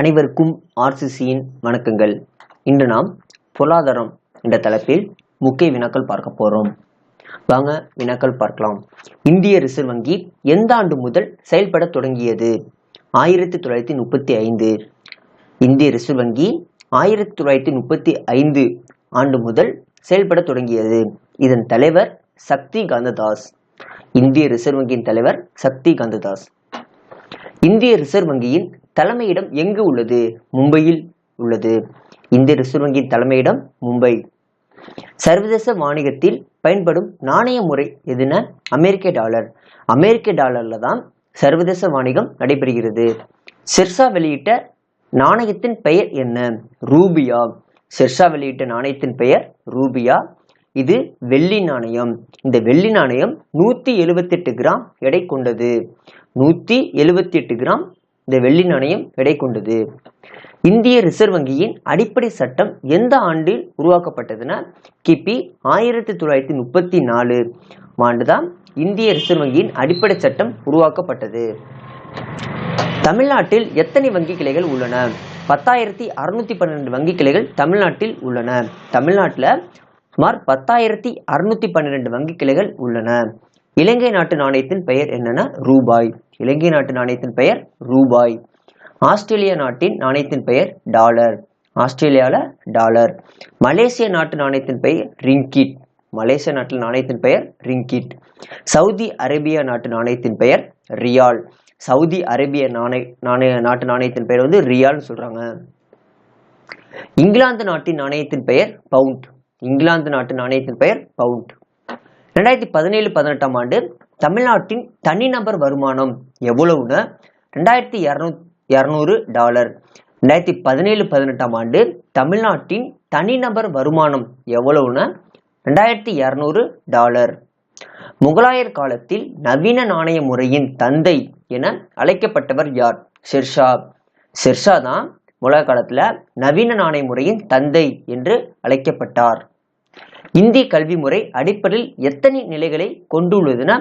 அனைவருக்கும் ஆர்சிசியின் வணக்கங்கள். இன்று நாம் பொருளாதாரம் என்ற தலைப்பில் முக்கிய வினாக்கள் பார்க்க போறோம். வாங்க வினாக்கள் பார்க்கலாம். இந்திய ரிசர்வ் வங்கி எந்த ஆண்டு முதல் செயல்பட தொடங்கியது? ஆயிரத்தி தொள்ளாயிரத்தி முப்பத்தி ஐந்து. இந்திய ரிசர்வ் வங்கி ஆயிரத்தி தொள்ளாயிரத்தி முப்பத்தி ஐந்து ஆண்டு முதல் செயல்பட தொடங்கியது. இதன் தலைவர் சக்தி காந்ததாஸ் இந்திய ரிசர்வ் வங்கியின் தலைவர் சக்தி காந்ததாஸ் இந்திய ரிசர்வ் வங்கியின் தலைமையிடம் எங்கு உள்ளது? மும்பையில் உள்ளது. இந்திய ரிசர்வ் வங்கியின் தலைமையிடம் மும்பை. சர்வதேச வாணிகத்தில் பயன்படும் நாணய முறை எதுன? அமெரிக்க டாலர். அமெரிக்க டாலர்ல தான் சர்வதேச வாணிகம் நடைபெறுகிறது. சிர்சா வெளியிட்ட நாணயத்தின் பெயர் என்ன? ரூபியா. சிர்சா வெளியிட்ட நாணயத்தின் பெயர் ரூபியா. இது வெள்ளி நாணயம். இந்த வெள்ளி நாணயம் நூத்தி எழுபத்தி எட்டு கிராம் எடை கொண்டது. நூத்தி எழுபத்தி எட்டு கிராம் இந்த வெள்ளி நாணயம் எடை கொண்டது. இந்திய ரிசர்வ் வங்கியின் அடிப்படை சட்டம் எந்த ஆண்டில் உருவாக்கப்பட்டதுன்னா கிபி ஆயிரத்தி தொள்ளாயிரத்தி முப்பத்தி நாலு ஆண்டுதான் இந்திய ரிசர்வ் வங்கியின் அடிப்படை சட்டம் உருவாக்கப்பட்டது. தமிழ்நாட்டில் எத்தனை வங்கி கிளைகள் உள்ளன? பத்தாயிரத்தி அறுநூத்தி பன்னிரெண்டு வங்கி கிளைகள் தமிழ்நாட்டில் உள்ளன. தமிழ்நாட்டில் சுமார் பத்தாயிரத்தி அறுநூத்தி பன்னிரெண்டு வங்கி கிளைகள் உள்ளன. இலங்கை நாட்டு நாணயத்தின் பெயர் என்னன்னா ரூபாய். இலங்கை நாட்டு நாணயத்தின் பெயர் ரூபாய். ஆஸ்திரேலிய நாட்டின் நாணயத்தின் பெயர் டாலர். ஆஸ்திரேலியாவில் டாலர். மலேசிய நாட்டு நாணயத்தின் பெயர் ரிங்கிட். மலேசிய நாட்டில் நாணயத்தின் பெயர் ரிங்கிட். சவுதி அரேபியா நாட்டு நாணயத்தின் பெயர் ரியால். சவுதி அரேபிய நாணய நாணய நாட்டு நாணயத்தின் பெயர் வந்து ரியால்னு சொல்கிறாங்க இங்கிலாந்து நாட்டின் நாணயத்தின் பெயர் பவுண்ட். இங்கிலாந்து நாட்டு நாணயத்தின் பெயர் பவுண்ட். ரெண்டாயிரத்தி பதினேழு பதினெட்டாம் ஆண்டு தமிழ்நாட்டின் தனிநபர் வருமானம் எவ்வளவுன்னு ரெண்டாயிரத்தி இரநூ இரநூறு டாலர். ரெண்டாயிரத்தி பதினேழு பதினெட்டாம் ஆண்டு தமிழ்நாட்டின் தனிநபர் வருமானம் எவ்வளவுன்னு ரெண்டாயிரத்தி இரநூறு டாலர். முகலாயர் காலத்தில் நவீன நாணய முறையின் தந்தை என அழைக்கப்பட்டவர் யார்? ஷெர்ஷா. ஷெர்ஷா தான் முகலாயர் காலத்தில் நவீன நாணய முறையின் தந்தை என்று அழைக்கப்பட்டார். இந்திய கல்வி முறை அடிப்படையில் எத்தனை நிலைகளை கொண்டுள்ளதுன்னா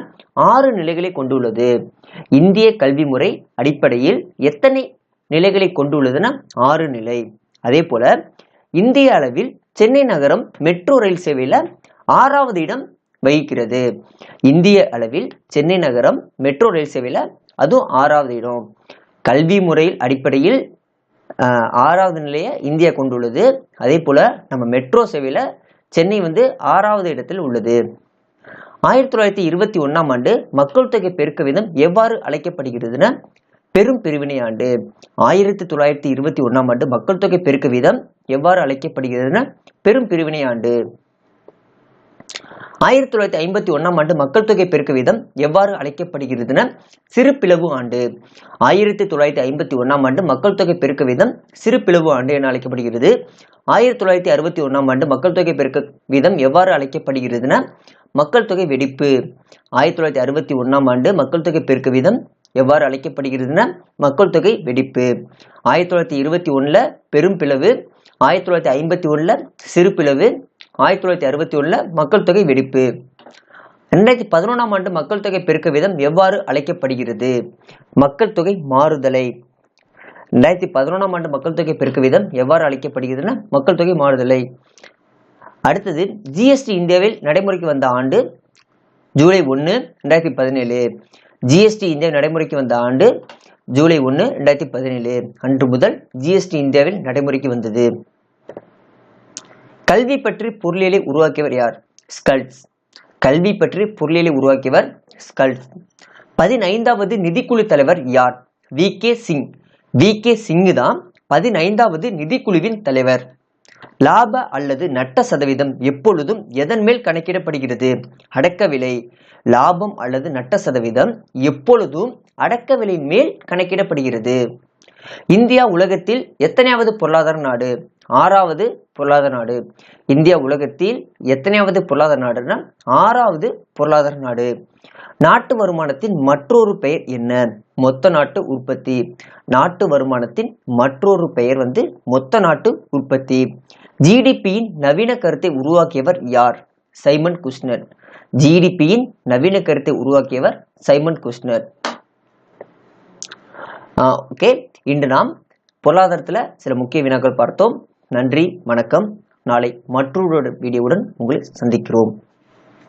ஆறு நிலைகளை கொண்டுள்ளது. இந்திய கல்வி முறை அடிப்படையில் எத்தனை நிலைகளை கொண்டுள்ளதுன்னா ஆறு நிலை. அதே போல இந்திய அளவில் சென்னை நகரம் மெட்ரோ ரயில் சேவையில ஆறாவது இடம் வகிக்கிறது. இந்திய அளவில் சென்னை நகரம் மெட்ரோ ரயில் சேவையில அதுவும் ஆறாவது இடம். கல்வி முறையில் அடிப்படையில் ஆறாவது நிலையை இந்தியா கொண்டுள்ளது. அதே போல நம்ம மெட்ரோ சேவையில சென்னை வந்து ஆறாவது இடத்தில் உள்ளது. ஆயிரத்தி தொள்ளாயிரத்தி இருபத்தி ஒன்றாம் ஆண்டு மக்கள் தொகை பெருக்க விதம் எவ்வாறு அழைக்கப்படுகிறதுன பெரும் பிரிவினை ஆண்டு. ஆயிரத்தி தொள்ளாயிரத்தி இருபத்தி ஒன்றாம் ஆண்டு மக்கள் தொகை பெருக்க வீதம் எவ்வாறு அழைக்கப்படுகிறதுன பெரும் பிரிவினை ஆண்டு. ஆயிரத்தி தொள்ளாயிரத்தி ஐம்பத்தி ஒன்றாம் ஆண்டு மக்கள் தொகை பெருக்க வீதம் எவ்வாறு அழைக்கப்படுகிறதுன்னா சிறு பிளவு ஆண்டு. ஆயிரத்தி தொள்ளாயிரத்தி ஐம்பத்தி ஒன்றாம் ஆண்டு மக்கள் தொகை பெருக்க வீதம் சிறு பிளவு ஆண்டு என அழைக்கப்படுகிறது. ஆயிரத்தி தொள்ளாயிரத்தி அறுபத்தி ஒன்றாம் ஆண்டு மக்கள் தொகை பெருக்க வீதம் எவ்வாறு அழைக்கப்படுகிறதுன்னா மக்கள் தொகை வெடிப்பு. ஆயிரத்தி தொள்ளாயிரத்தி அறுபத்தி ஒன்றாம் ஆண்டு மக்கள் தொகை பெருக்க வீதம் எவ்வாறு அழைக்கப்படுகிறதுனா மக்கள் தொகை வெடிப்பு. ஆயிரத்தி தொள்ளாயிரத்தி இருபத்தி ஒன்றில் பெரும் பிளவு. ஆயிரத்தி தொள்ளாயிரத்தி ஐம்பத்தி ஒன்றில் சிறு பிளவு. ஆயிரத்தி தொள்ளாயிரத்தி அறுபத்தி ஒன்றில் மக்கள் தொகை வெடிப்பு. ரெண்டாயிரத்தி பதினொன்றாம் ஆண்டு மக்கள் தொகை பெருக்க விதம் எவ்வாறு அழைக்கப்படுகிறது? மக்கள் தொகை மாறுதலை. ரெண்டாயிரத்தி பதினொன்றாம் ஆண்டு மக்கள் தொகை பெருக்க விதம் எவ்வாறு அழைக்கப்படுகிறதுன்னா மக்கள் தொகை மாறுதலை. அடுத்தது ஜிஎஸ்டி இந்தியாவில் நடைமுறைக்கு வந்த ஆண்டு ஜூலை ஒன்று ரெண்டாயிரத்தி பதினேழு. ஜிஎஸ்டி இந்தியா நடைமுறைக்கு வந்த ஆண்டு ஜூலை ஒன்று ரெண்டாயிரத்தி பதினேழு. அன்று முதல் ஜிஎஸ்டி இந்தியாவில் நடைமுறைக்கு வந்தது. கல்வி பற்றி பொருளியலை உருவாக்கியவர் யார்? ஸ்கல்ட்ஸ் கல்வி பற்றி பொருளியலை உருவாக்கியவர் ஸ்கல்ட்ஸ் பதினைந்தாவது நிதிக்குழு தலைவர் யார்? V K Singh V K Singh தான் பதினைந்தாவது நிதிக்குழுவின் தலைவர். லாப அல்லது நட்ட சதவீதம் எப்பொழுதும் எதன் மேல் கணக்கிடப்படுகிறது? அடக்க விலை லாபம் அல்லது நட்ட சதவீதம் எப்பொழுதும் அடக்க விலை மேல் கணக்கிடப்படுகிறது. இந்தியா உலகத்தில் எத்தனையாவது பொருளாதார நாடு? ஆறாவது பொருளாதார நாடு. இந்தியா உலகத்தில் எத்தனையாவது பொருளாதார நாடுனா ஆறாவது பொருளாதார நாடு. நாட்டு வருமானத்தின் மற்றொரு பெயர் என்ன? மொத்த நாட்டு உற்பத்தி. நாட்டு வருமானத்தின் மற்றொரு பெயர் வந்து மொத்த நாட்டு உற்பத்தி. ஜிடிபியின் நவீன கருத்தை உருவாக்கியவர் யார்? Simon Kushner. ஜிடிபியின் நவீன கருத்தை உருவாக்கியவர் சைமன் குஷ்னர். ஓகே. இன்று நாம் பொருளாதாரத்தில் சில முக்கிய வினாக்கள் பார்த்தோம். நன்றி வணக்கம். நாளை மற்றொரு வீடியோவுடன் உங்களை சந்திக்கிறோம்.